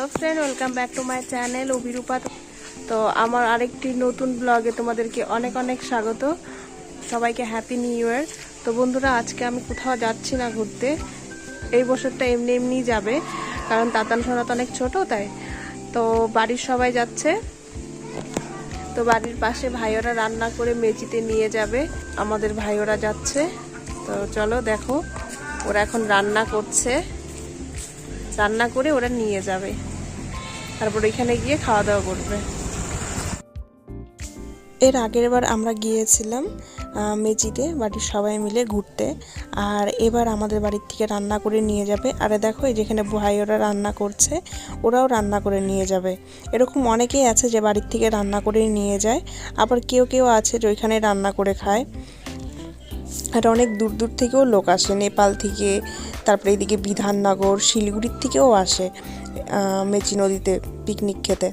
Hello friend welcome back to my channel Abhirupa তো আমার আরেকটি নতুন ব্লগে তোমাদেরকে অনেক অনেক স্বাগত। সবাইকে হ্যাপি নিউ ইয়ার তো বন্ধুরা, আজকে আমি কোথাও যাচ্ছি না ঘুরতে। এই বছরটা এমনি এমনি যাবে, কারণ তাতান সোনা তো অনেক ছোট তাই। তো বাড়ির সবাই যাচ্ছে। তো বাড়ির পাশে ভাইয়েরা রান্না করে মেজিতে নিয়ে যাবে। আমাদের ভাইয়েরা যাচ্ছে। তো চলো দেখো, ওরা এখন রান্না করছে। রান্না করে ওরা নিয়ে যাবে। তারপর ওইখানে গিয়ে খাওয়া দাওয়া করবে। এর আগের বার আমরা গিয়েছিলাম মেজিতে বাড়ির সবাই মিলে ঘুরতে। আর এবার আমাদের বাড়ির থেকে রান্না করে নিয়ে যাবে। আরে দেখো, এই যেখানে ভাই ওরা রান্না করছে, ওরাও রান্না করে নিয়ে যাবে। এরকম অনেকেই আছে যে বাড়ির থেকে রান্না করে নিয়ে যায়। আবার কেউ কেউ আছে যে ওইখানে রান্না করে খায়। আর অনেক দূর দূর থেকেও লোক আসে। নেপাল থেকে, তারপরে এদিকে বিধাননগর, শিলিগুড়ির থেকেও আসে মেচি নদীতে পিকনিক খেতে।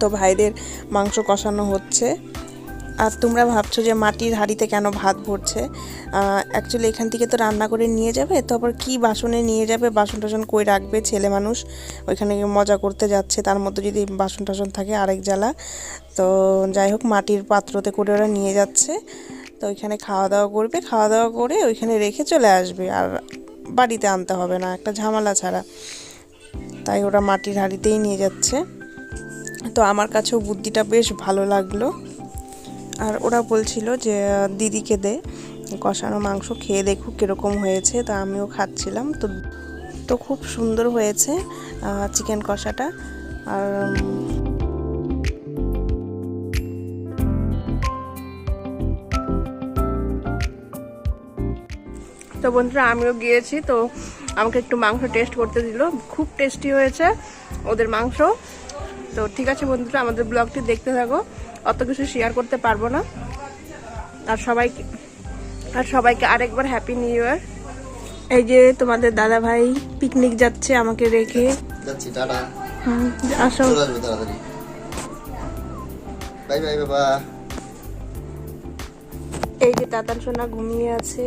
তো ভাইদের মাংস কষানো হচ্ছে। আর তোমরা ভাবছ যে মাটির হাঁড়িতে কেন ভাত ভরছে? অ্যাকচুয়ালি এখান থেকে তো রান্না করে নিয়ে যাবে, তো আবার কী বাসনে নিয়ে যাবে? বাসন টাসন কই রাখবে? ছেলে মানুষ ওইখানে মজা করতে যাচ্ছে, তার মধ্যে যদি বাসন টাসন থাকে আরেক জ্বালা। তো যাই হোক, মাটির পাত্রতে করে ওরা নিয়ে যাচ্ছে। তো ওইখানে খাওয়া দাওয়া করবে খাওয়া দাওয়া করে ওইখানে রেখে চলে আসবে। আর বাড়িতে আনতে হবে না, একটা ঝামেলা ছাড়া। তাই ওরা মাটির হাঁড়িতেই নিয়ে যাচ্ছে। তো আমার কাছেও বুদ্ধিটা বেশ ভালো লাগল। আর ওরা বলছিল যে, দিদিকে দে, কষানো মাংস খেয়ে দেখুক কীরকম হয়েছে। তা আমিও খাচ্ছিলাম। তো তো খুব সুন্দর হয়েছে চিকেন কষাটা। আর তো বন্ধুরা আমিও গিয়েছি তো আমাকে একটু মাংস টেস্ট করতে দিল। খুব টেস্টি হয়েছে ওদের মাংস। তো ঠিক আছে বন্ধুরা আমাদের ব্লগটি দেখতে থাকো। অত কিছু শেয়ার করতে পারব না। আর সবাইকে আর সবাইকে আরেকবার হ্যাপি নিউ ইয়ার এই যে তোমাদের দাদা ভাই পিকনিক যাচ্ছে আমাকে রেখে। যাচ্ছি টাটা। হুম, আসো। তাড়াতাড়ি। বাই বাই বাবা এই যে তাতান সোনা ঘুমিয়ে আছে।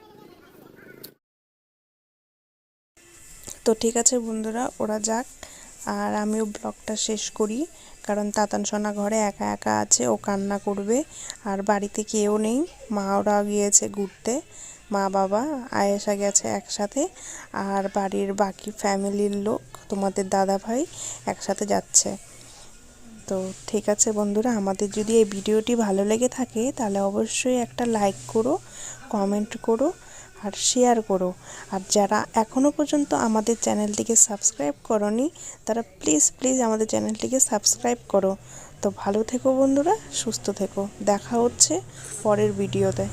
তো ঠিক আছে বন্ধুরা, ওরা যাক। আর আমিও ব্লগটা শেষ করি, কারণ তাতান সোনা ঘরে একা একা আছে, ও কান্না করবে। আর বাড়িতে কেউ নেই, মা ওরা গিয়েছে ঘুরতে, মা বাবা, আয়েশা গেছে একসাথে। আর বাড়ির বাকি ফ্যামিলির লোক, তোমাদের দাদা ভাই একসাথে যাচ্ছে। তো ঠিক আছে বন্ধুরা, আমাদের যদি এই ভিডিওটি ভালো লেগে থাকে, তাহলে অবশ্যই একটা লাইক করো কমেন্ট করো আর শেয়ার করো। আর যারা এখনও পর্যন্ত আমাদের চ্যানেলটিকে সাবস্ক্রাইব করনি, তারা প্লিজ প্লিজ আমাদের চ্যানেলটিকে সাবস্ক্রাইব করো। তো ভালো থেকো বন্ধুরা, সুস্থ থেকো। দেখা হচ্ছে পরের ভিডিওতে